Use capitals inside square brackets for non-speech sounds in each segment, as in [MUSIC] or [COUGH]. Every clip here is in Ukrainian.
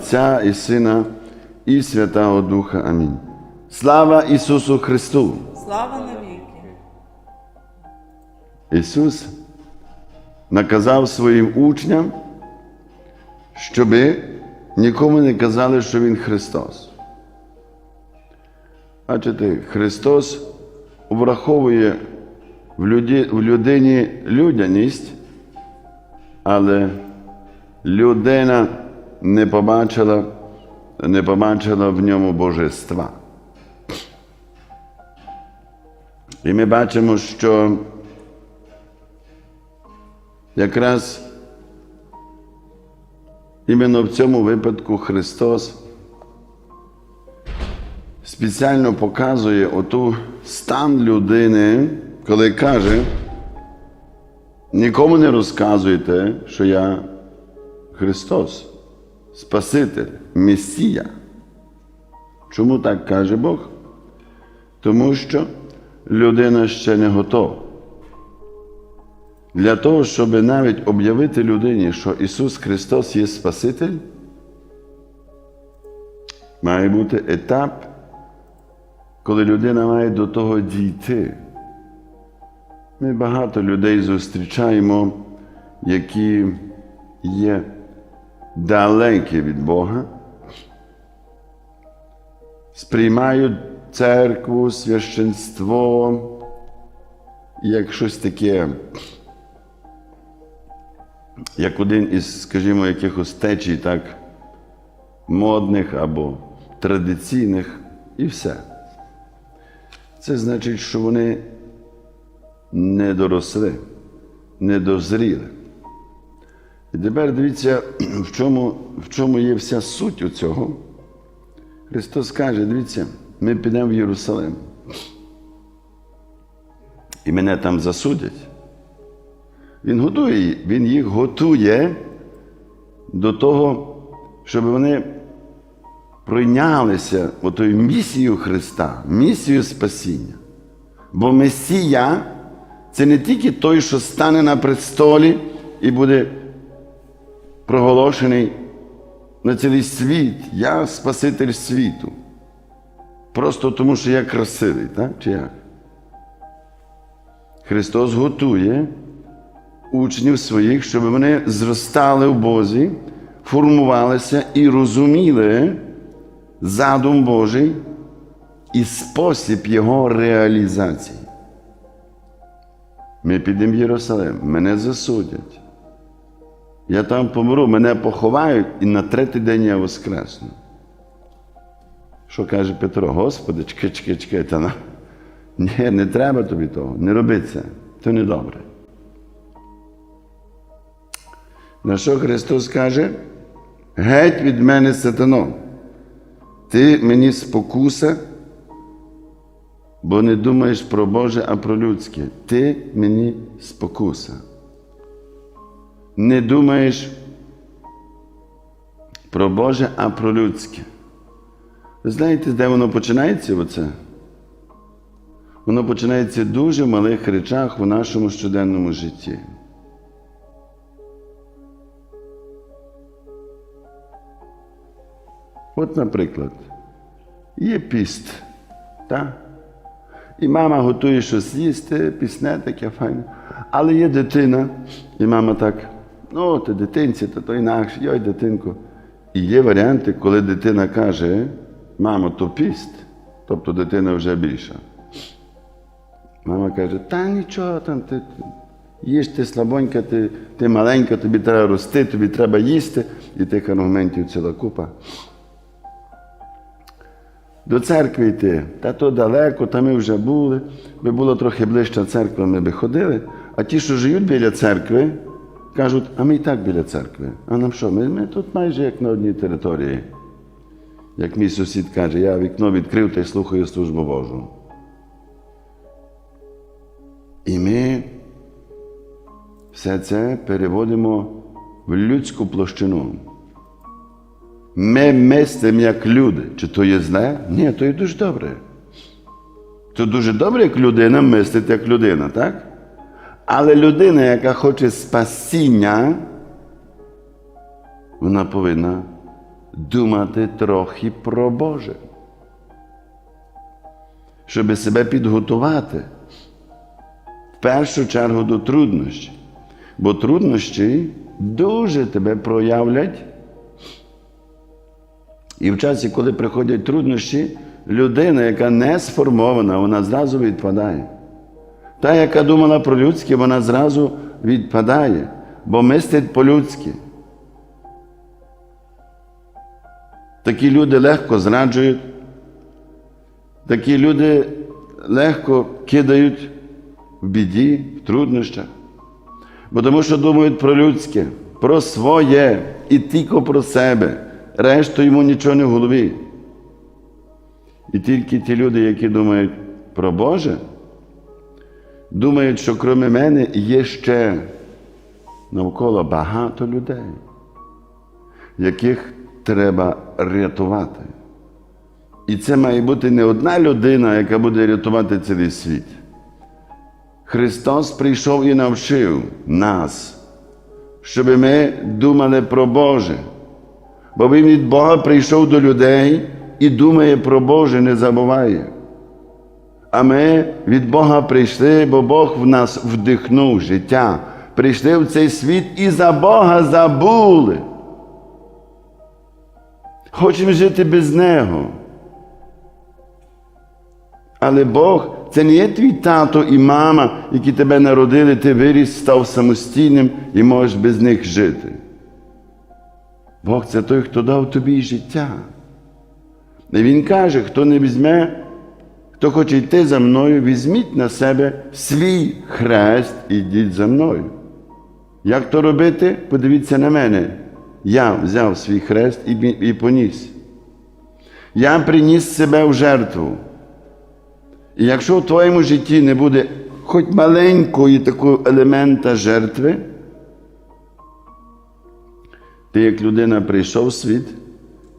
Отця і Сина і Святого Духа. Амінь. Слава Ісусу Христу! Слава навіки. Ісус наказав своїм учням, щоби нікому не казали, що Він Христос. Бачите, Христос враховує в, люді, в людині людяність, але людина не побачила, не побачила в ньому божества. І ми бачимо, що якраз іменно в цьому випадку Христос спеціально показує оту стан людини, коли каже, нікому не розказуйте, що я Христос, Спаситель, Месія. Чому так каже Бог? Тому що людина ще не готова. Для того, щоб навіть об'явити людині, що Ісус Христос є Спаситель, має бути етап, коли людина має до того дійти. Ми багато людей зустрічаємо, які є далекі від Бога, сприймають церкву, священство як щось таке, як один із, скажімо, якихось течій, так, модних або традиційних, і все. Це значить, що вони не доросли, не дозріли. І тепер дивіться, [CLEARS THROAT] в чому, в чому є вся суть у цього. Христос каже, дивіться, ми підемо в Єрусалим. І мене там засудять. Він готує, він їх готує до того, щоб вони пройнялися отою місією Христа, місією спасіння. Бо Месія це не тільки той, що стане на престолі і буде проголошений на цілий світ. Я Спаситель світу. Просто тому, що я красивий, так? Чи як? Христос готує учнів своїх, щоб вони зростали в Бозі, формувалися і розуміли задум Божий і спосіб Його реалізації. Ми підемо в Єрусалим, мене засудять. Я там помру, мене поховають і на третій день я воскресну. Що каже Петро? Господи, чекай, чекай, чекай, та на. Ні, не треба тобі того, не роби це, то не добре. На що Христос каже? Геть від мене сатано. Ти мені спокуса, бо не думаєш про Боже, а про людське. Ти мені спокуса. Не думаєш про Боже, а про людське. Ви знаєте, де воно починається оце? Воно починається в дуже малих речах у нашому щоденному житті. От, наприклад, є піст, так? і мама готує щось їсти, пісне таке файне. Але є дитина, і мама так, ну, ти дитинці, то то інакше, йой, дитинку. І є варіанти, коли дитина каже, мамо, то піст, тобто дитина вже більша. Мама каже, та нічого там, ти їж ти слабонька, ти, ти маленька, тобі треба рости, тобі треба їсти, і тих аргументів ціла купа. До церкви йти, та то далеко, та ми вже були. Би було трохи ближча церква, ми би ходили. А ті, що живуть біля церкви, кажуть, а ми і так біля церкви. А нам що? Ми, ми тут майже як на одній території. Як мій сусід каже, я вікно відкрив та й слухаю службу Божу. І ми все це переводимо в людську площину. Ми мислимо як люди. Чи то є зле? Ні, то є дуже добре. То дуже добре, як людина мислить як людина, так? Але людина, яка хоче спасіння, вона повинна думати трохи про Боже, щоб себе підготувати в першу чергу до труднощів. Бо труднощі дуже тебе проявлять. І в часі, коли приходять труднощі, людина, яка не сформована, вона зразу відпадає. Та, яка думала про людське, вона зразу відпадає, бо мислить по-людськи. Такі люди легко зраджують, такі люди легко кидають в біді, в труднощах. Бо тому що думають про людське, про своє і тільки про себе. Решту йому нічого не в голові. І тільки ті люди, які думають про Боже, думають, що крім мене є ще навколо багато людей, яких треба рятувати. І це має бути не одна людина, яка буде рятувати цілий світ. Христос прийшов і навчив нас, щоб ми думали про Боже. Бо Він від Бога прийшов до людей і думає про Боже, не забуває. А ми від Бога прийшли, бо Бог в нас вдихнув життя. Прийшли в цей світ і за Бога забули. Хочемо жити без Нього. Але Бог це не є твій тато і мама, які тебе народили, ти виріс, став самостійним і можеш без них жити. Бог це той, хто дав тобі життя. І Він каже, хто не візьме, хто хоче йти за мною, візьміть на себе свій хрест і йдіть за мною. Як то робити? Подивіться на мене. Я взяв свій хрест і, і поніс. Я приніс себе в жертву. І якщо в твоєму житті не буде хоч маленької такого елемента жертви, ти як людина прийшов в світ,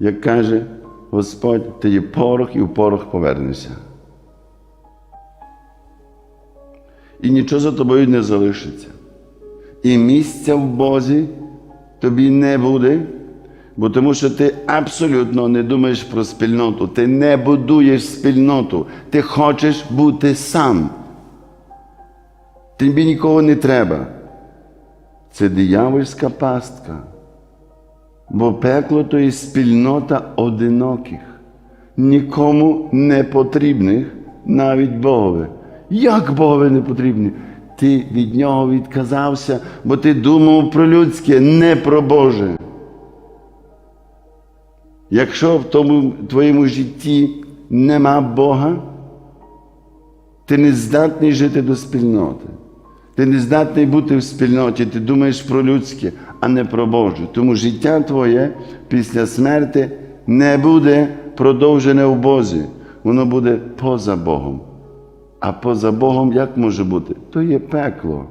як каже Господь, ти є порох і в порох повернешся. І нічого за тобою не залишиться. І місця в Бозі тобі не буде, бо тому що ти абсолютно не думаєш про спільноту, ти не будуєш спільноту, ти хочеш бути сам. Тобі нікого не треба. Це диявольська пастка. Бо пекло то є спільнота одиноких, нікому не потрібних, навіть Богові. Як Богові не потрібні? Ти від нього відказався, бо ти думав про людське, не про Боже. Якщо в тому твоєму житті нема Бога, ти не здатний жити до спільноти. Ти не здатний бути в спільноті, ти думаєш про людське, а не про Боже. Тому життя твоє після смерти не буде продовжене в Бозі. Воно буде поза Богом. А поза Богом як може бути? То є пекло.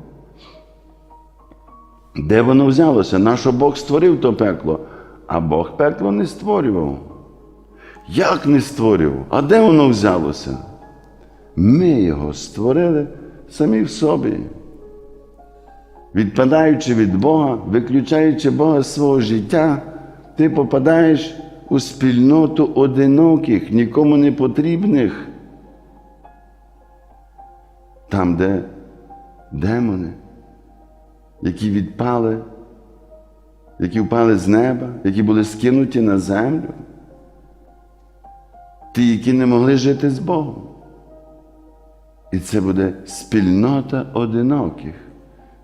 Де воно взялося? Нащо Бог створив то пекло? А Бог пекло не створював. Як не створював? А де воно взялося? Ми його створили самі в собі. Відпадаючи від Бога, виключаючи Бога з свого життя, ти попадаєш у спільноту одиноких, нікому не потрібних. Там, де демони, які відпали, які впали з неба, які були скинуті на землю, ті, які не могли жити з Богом. І це буде спільнота одиноких,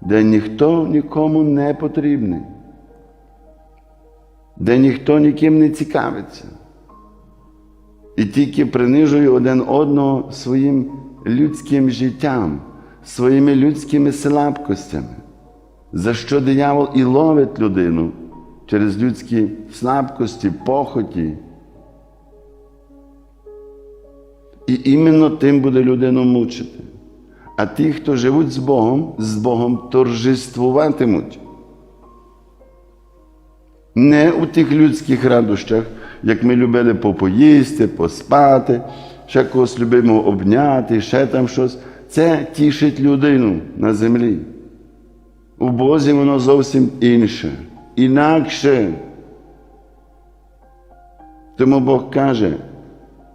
де ніхто нікому не потрібний, де ніхто ніким не цікавиться. І тільки принижує один одного своїм людським життям, своїми людськими слабкостями, за що диявол і ловить людину через людські слабкості, похоті. І іменно тим буде людину мучити. А ті, хто живуть з Богом, з Богом торжествуватимуть. Не у тих людських радощах, як ми любили попоїсти, поспати, ще когось любимо обняти, ще там щось. Це тішить людину на землі. У Бозі воно зовсім інше, інакше. Тому Бог каже,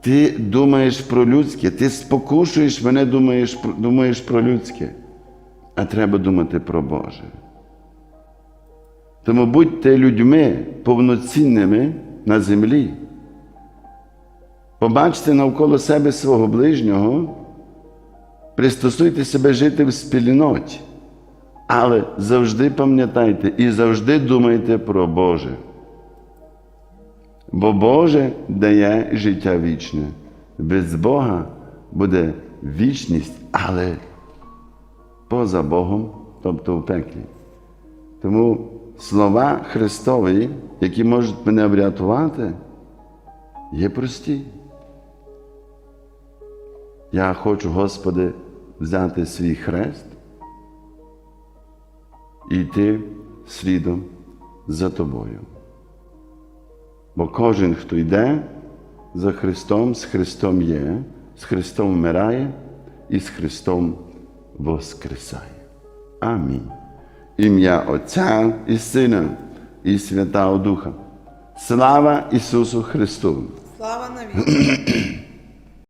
ти думаєш про людське, ти спокушуєш мене, думаєш, думаєш про людське, а треба думати про Боже. Тому будьте людьми повноцінними на землі. Побачте навколо себе свого ближнього, пристосуйте себе жити в спільноті. Але завжди пам'ятайте і завжди думайте про Боже. Бо Боже дає життя вічне. Без Бога буде вічність, але поза Богом, тобто в пеклі. Тому слова Христові, які можуть мене врятувати, є прості. Я хочу, Господи, взяти свій хрест і йти слідом за тобою. Бо кожен, хто йде за Христом, з Христом є, з Христом вмирає і з Христом воскресає. Амінь. Ім'я Отця і Сина і Святого Духа. Слава Ісусу Христу! Слава навіки.